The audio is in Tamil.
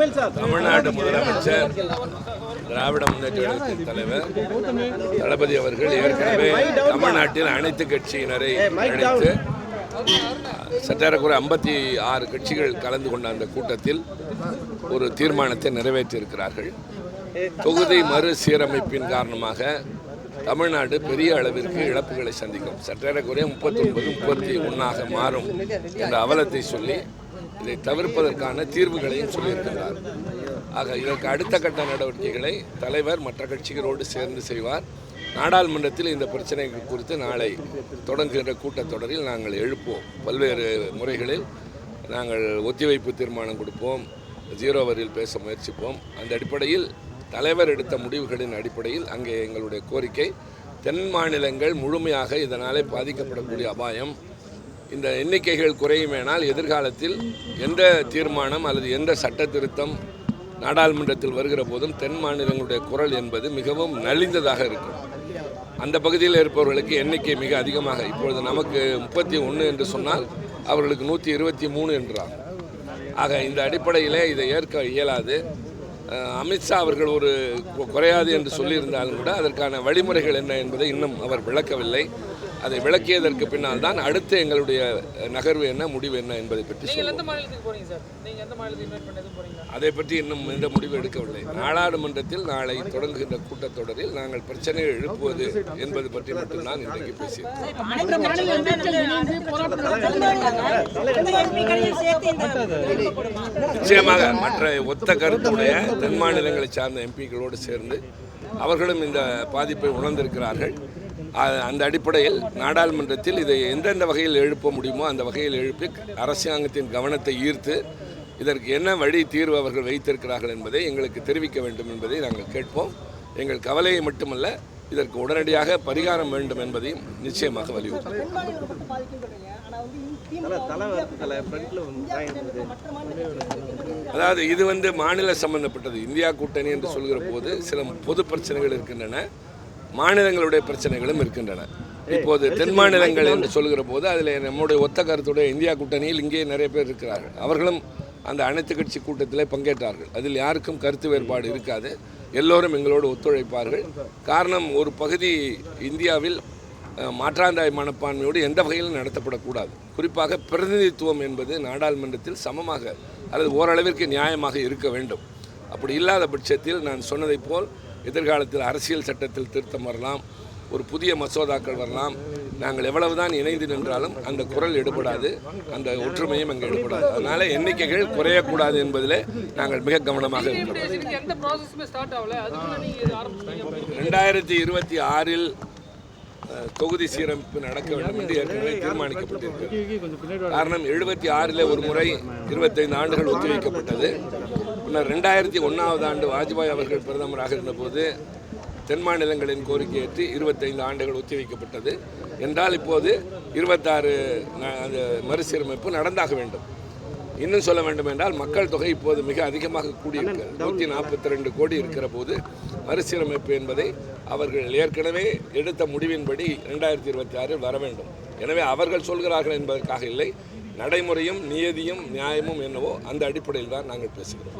தமிழ்நாடு முதலமைச்சர் திராவிட முன்னேற்ற தலைவர் தளபதி அவர்கள் ஏற்கனவே தமிழ்நாட்டில் அனைத்து கட்சியினரை அழைத்து சற்றேறக்குறை ஐம்பத்தி ஆறு கட்சிகள் கலந்து கொண்ட அந்த கூட்டத்தில் ஒரு தீர்மானத்தை நிறைவேற்றியிருக்கிறார்கள். தொகுதி மறுசீரமைப்பின் காரணமாக தமிழ்நாடு பெரிய அளவிற்கு இழப்புகளை சந்திக்கும். சற்றேறக்குறைய முப்பத்தொன்பது முப்பத்தி ஒன்றாக மாறும் என்ற அவலத்தை சொல்லி இதை தவிர்ப்பதற்கான தீர்வுகளையும் சொல்லியிருக்கிறார் ஆக இதற்கு அடுத்த கட்ட நடவடிக்கைகளை தலைவர் மற்ற கட்சிகளோடு சேர்ந்து செய்வார். நாடாளுமன்றத்தில் இந்த பிரச்சனைகள் குறித்து நாளை தொடங்குகின்ற கூட்டத்தொடரில் நாங்கள் எழுப்போம். பல்வேறு முறைகளில் நாங்கள் ஒத்திவைப்பு தீர்மானம் கொடுப்போம். ஜீரோ வரியில் பேச முயற்சிப்போம். அந்த அடிப்படையில் தலைவர் எடுத்த முடிவுகளின் அடிப்படையில் அங்கே எங்களுடைய கோரிக்கை தென் மாநிலங்கள் முழுமையாக இதனாலே பாதிக்கப்படக்கூடிய அபாயம் இந்த எண்ணிக்கைகள் குறையுமேனால் எதிர்காலத்தில் எந்த தீர்மானம் அல்லது எந்த சட்ட திருத்தம் நாடாளுமன்றத்தில் வருகிற போதும் தென் மாநிலங்களுடைய குரல் என்பது மிகவும் நலிந்ததாக இருக்கும். அந்த பகுதியில் இருப்பவர்களுக்கு எண்ணிக்கை மிக அதிகமாக இப்பொழுது நமக்கு முப்பத்தி ஒன்று என்று சொன்னால் அவர்களுக்கு நூற்றி இருபத்தி மூணு என்றார். ஆக இந்த அடிப்படையிலே இதை ஏற்க இயலாது. அமித்ஷா அவர்கள் ஒரு குறையாது என்று சொல்லியிருந்தாலும் கூட அதற்கான வழிமுறைகள் என்ன என்பதை இன்னும் அவர் விளக்கவில்லை. அதை விளக்கியதற்கு பின்னால் தான் அடுத்து எங்களுடைய நகர்வு என்ன முடிவு என்ன என்பதை பற்றி நீங்கள் சொல்லுவோம் எந்த மாநிலத்துக்கு போறீங்க சார்? நீங்கள் எந்த மாநிலத்துக்கு இன்வைட் பண்ணது போறீங்க அதை பற்றி இன்னும் எந்த முடிவு எடுக்கவில்லை. நாடாளுமன்றத்தில் நாளை தொடங்குகின்ற கூட்டத்தொடரில் நாங்கள் பிரச்சனையை எழுப்புவது என்பது பற்றி மட்டும்தான் இன்றைக்கு இந்த நிச்சயமாக மற்ற ஒத்த கருத்துடைய தென் மாநிலங்களை சார்ந்த எம்பிக்களோடு சேர்ந்து அவர்களும் இந்த பாதிப்பை உணர்ந்திருக்கிறார்கள். அந்த அடிப்படையில் நாடாளுமன்றத்தில் இதை எந்தெந்த வகையில் எழுப்ப முடியுமோ அந்த வகையில் எழுப்பி அரசாங்கத்தின் கவனத்தை ஈர்த்து இதற்கு என்ன வழி தீர்வு அவர்கள் வைத்திருக்கிறார்கள் என்பதை எங்களுக்கு தெரிவிக்க வேண்டும் என்பதை நாங்கள் கேட்போம். எங்கள் கவலையை மட்டுமல்ல இதற்கு உடனடியாக பரிகாரம் வேண்டும் என்பதையும் நிச்சயமாக வலியுறுத்தும் அதாவது இது வந்து மாநில சம்பந்தப்பட்டது. இந்தியா கூட்டணி என்று சொல்கிற போது சில பொது பிரச்சனைகள் இருக்கின்றன. மாநிலங்களுடைய பிரச்சனைகளும் இருக்கின்றன. இப்போது தென் மாநிலங்கள் என்று சொல்கிற போது அதில் நம்முடைய ஒத்த கருத்துடைய இந்தியா கூட்டணியில் இங்கே நிறைய பேர் இருக்கிறார்கள். அவர்களும் அந்த அனைத்து கட்சி கூட்டத்திலே பங்கேற்றார்கள். அதில் யாருக்கும் கருத்து வேறுபாடு இருக்காது. எல்லோரும் எங்களோடு ஒத்துழைப்பார்கள். காரணம் ஒரு பகுதி இந்தியாவில் மாற்றாந்தாய் மனப்பான்மையோடு எந்த வகையிலும் நடத்தப்படக்கூடாது. குறிப்பாக பிரதிநிதித்துவம் என்பது நாடாளுமன்றத்தில் சமமாக அல்லது ஓரளவிற்கு நியாயமாக இருக்க வேண்டும். அப்படி இல்லாத பட்சத்தில் நான் சொன்னதைப் போல் எதிர்காலத்தில் அரசியல் சட்டத்தில் திருத்தம் வரலாம் ஒரு புதிய மசோதாக்கள் வரலாம். நாங்கள் எவ்வளவுதான் இணைந்து நின்றாலும் அந்த குரல் எடுபடாது அந்த ஒற்றுமையும் அங்கே எடுபடாது. அதனால எண்ணிக்கைகள் குறையக்கூடாது என்பதில் நாங்கள் மிக கவனமாக இருக்கிறோம். ரெண்டாயிரத்தி இருபத்தி ஆறில் தொகுதி சீரமைப்பு நடக்க வேண்டும் என்று ஏற்கனவே தீர்மானிக்கப்பட்டிருக்கிறது காரணம் எழுபத்தி ஆறில் ஒரு முறை இருபத்தைந்து ஆண்டுகள் ஒத்திவைக்கப்பட்டது. பின்னர் ரெண்டாயிரத்தி ஒன்றாவது ஆண்டு வாஜ்பாய் அவர்கள் பிரதமராக இருந்தபோது தென் மாநிலங்களின் கோரிக்கை ஏற்று இருபத்தைந்து ஆண்டுகள் ஒத்திவைக்கப்பட்டது. என்றால் இப்போது இருபத்தாறு மறுசீரமைப்பு நடந்தாக வேண்டும். இன்னும் சொல்ல வேண்டும் என்றால் மக்கள் தொகை இப்போது மிக அதிகமாக கூடியிருக்கிறது. நூற்றி நாற்பத்தி ரெண்டு கோடி இருக்கிற போது மறுசீரமைப்பு என்பதை அவர்கள் ஏற்கனவே எடுத்த முடிவின்படி ரெண்டாயிரத்தி இருபத்தி ஆறில் வர வேண்டும். எனவே அவர்கள் சொல்கிறார்கள் என்பதற்காக இல்லை. நடைமுறையும் நியதியும் நியாயமும் என்னவோ அந்த அடிப்படையில் தான் நாங்கள் பேசுகிறோம்.